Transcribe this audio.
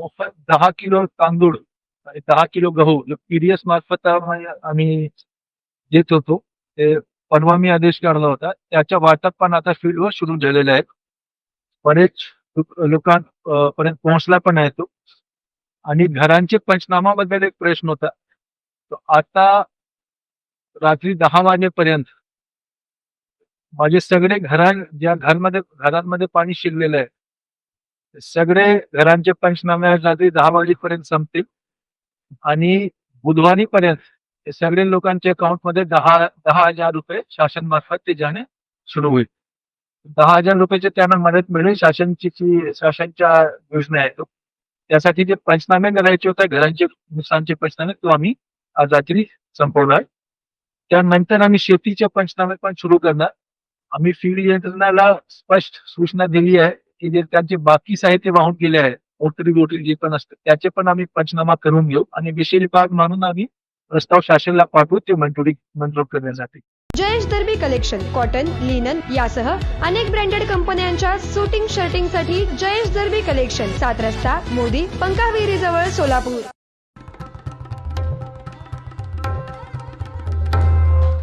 मोफत दहा किलो तांदूळ आणि दहा किलो गहू. पीडीएस मार्फत आम्ही देत होतो. ते परवा मी आदेश काढला होता. त्याच्या वाटप पण आता फील्डवर सुरू झालेले आहेत. बरेच लोकां पर्यंत पोहोचला पण आहे तो. आणि घरांचे पंचनामाबद्दल एक प्रश्न होता. तो आता रात्री दहा वाजेपर्यंत माझे सगळे घरां ज्या घरांमध्ये घरांमध्ये पाणी शिरलेलं आहे सगळे घरांचे पंचनामे रात्री दहा वाजेपर्यंत संपतील. आणि बुधवारी पर्यंत सगळे लोकांच्या अकाउंटमध्ये दहा दहा हजार रुपये शासन मार्फत ते जाणे सुरू होईल. दहा हजार रुपयाचे त्यांना मदत मिळेल शासनची जी शासनच्या योजना आहे. तो त्यासाठी जे पंचनामे करायचे होते घरांचे नुकसानचे पंचनामे तो आम्ही आज रात्री संपवणार. त्यानंतर आम्ही शेतीचे पंचनामे पण सुरू करणार. आम्ही फील्ड यंत्रणाला स्पष्ट सूचना दिली आहे. की जे त्यांचे बाकी साहित्य वाहून गेले आहे मोटरी बोटरी जे पण असतं त्याचे पण आम्ही पंचनामा करून घेऊ आणि विशेष भाग म्हणून आम्ही प्रस्ताव शासनाला पाठवू ते मंजुरी मंजूर करण्यासाठी. Jayesh Derby collection cotton linen यासह अनेक ब्रँडेड कंपन्यांच्या सुटिंग शर्टिंगसाठी जयेश दर्बी कलेक्शन सात रस्ता मोदी पंकाविरी जवळ सोलापूर.